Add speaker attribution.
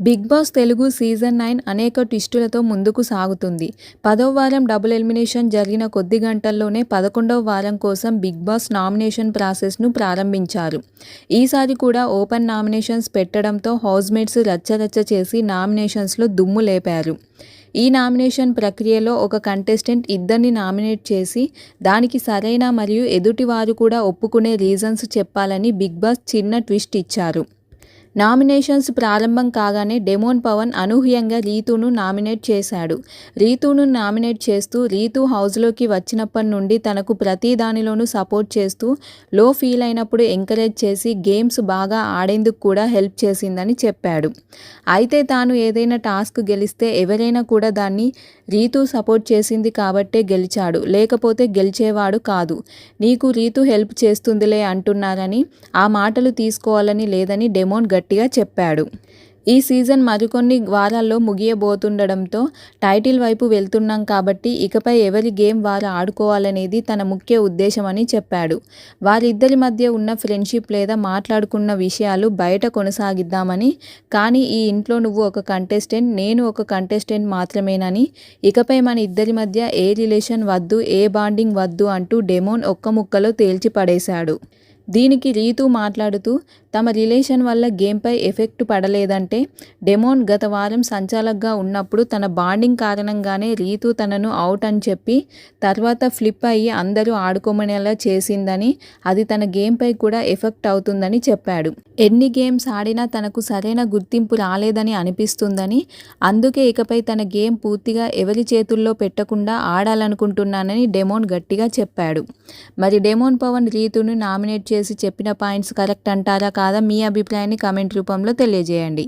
Speaker 1: Big Boss Telugu season nine అనేక ట్విస్టులతో ముందుకు సాగుతుంది. పదవ వారం డబుల్ ఎలిమినేషన్ జరిగిన కొద్ది గంటల్లోనే పదకొండవ వారం కోసం బిగ్ బాస్ నామినేషన్ ప్రాసెస్ను ప్రారంభించారు. ఈసారి కూడా ఓపెన్ నామినేషన్స్ పెట్టడంతో హౌస్మేట్స్ రచ్చరచ్చ చేసి నామినేషన్స్లో దుమ్ము లేపారు. ఈ నామినేషన్ ప్రక్రియలో ఒక కంటెస్టెంట్ ఇద్దరిని నామినేట్ చేసి దానికి సరైన మరియు ఎదుటివారు కూడా ఒప్పుకునే రీజన్స్ చెప్పాలని బిగ్ బాస్ చిన్న ట్విస్ట్ ఇచ్చారు. నామినేషన్స్ ప్రారంభం కాగానే డెమోన్ పవన్ అనూహ్యంగా రీతును నామినేట్ చేశాడు. రీతును నామినేట్ చేస్తూ రీతు హౌస్లోకి వచ్చినప్పటి నుండి తనకు ప్రతి దానిలోనూ సపోర్ట్ చేస్తూ లో ఫీల్ అయినప్పుడు ఎంకరేజ్ చేసి గేమ్స్ బాగా ఆడేందుకు కూడా హెల్ప్ చేసిందని చెప్పాడు. అయితే తాను ఏదైనా టాస్క్ గెలిస్తే ఎవరైనా కూడా దాన్ని రీతు సపోర్ట్ చేసింది కాబట్టే గెలిచాడు. లేకపోతే గెలిచేవాడు కాదు. నీకు రీతు హెల్ప్ చేస్తుందిలే అంటున్నారని ఆ మాటలు తీసుకోవాలని లేదని డెమోన్ గట్టి గట్టిగా చెప్పాడు. ఈ సీజన్ మరికొన్ని వారాల్లో ముగియబోతుండడంతో టైటిల్ వైపు వెళ్తున్నాం కాబట్టి ఇకపై ఎవరి గేమ్ వారు ఆడుకోవాలనేది తన ముఖ్య ఉద్దేశమని చెప్పాడు. వారిద్దరి మధ్య ఉన్న ఫ్రెండ్షిప్ లేదా మాట్లాడుకున్న విషయాలు బయట కొనసాగిద్దామని కానీ ఈ ఇంట్లో నువ్వు ఒక కంటెస్టెంట్ నేను ఒక కంటెస్టెంట్ మాత్రమేనని ఇకపై మన ఇద్దరి మధ్య ఏ రిలేషన్ వద్దు ఏ బాండింగ్ వద్దు అంటూ డెమోన్ ఒక్క ముక్కలో తేల్చి పడేశాడు దీనికి రీతు మాట్లాడుతూ తమ రిలేషన్ వల్ల గేమ్పై ఎఫెక్ట్ పడలేదంటే డెమోన్ గత వారం సంచాలకుగా ఉన్నప్పుడు తన బాండింగ్ కారణంగానే రీతు తనను అవుట్ అని చెప్పి తర్వాత ఫ్లిప్ అయ్యి అందరూ ఆడుకోమనేలా చేసిందని అది తన గేమ్పై కూడా ఎఫెక్ట్ అవుతుందని చెప్పాడు. ఎన్ని గేమ్స్ ఆడినా తనకు సరైన గుర్తింపు రాలేదని అనిపిస్తుందని అందుకే ఇకపై తన గేమ్ పూర్తిగా ఎవరి చేతుల్లో పెట్టకుండా ఆడాలనుకుంటున్నానని డెమోన్ గట్టిగా చెప్పాడు. మరి డెమోన్ పవన్ రీతును నామినేట్ చేసి చేసి చెప్పిన పాయింట్స్ కరెక్ట్ అంటారా కాదా మీ అభిప్రాయాన్ని కామెంట్ రూపంలో తెలియజేయండి.